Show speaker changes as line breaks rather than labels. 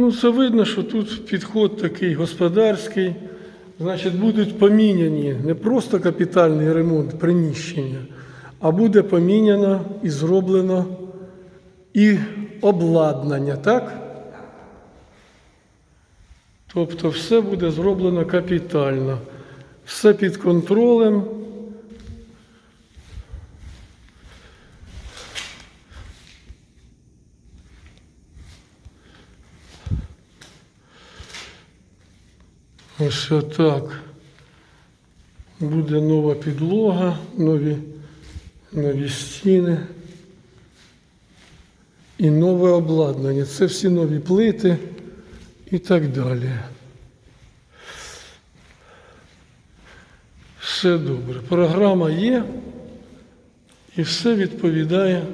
Ну, це видно, що тут підход такий господарський. Значить, будуть поміняні не просто капітальний ремонт приміщення, а буде поміняно і зроблено і обладнання, так? Тобто все буде зроблено капітально, все під контролем. Ось отак. Буде нова підлога, нові, нові стіни і нове обладнання. Це всі нові плити і так далі. Все добре. Програма є і все відповідає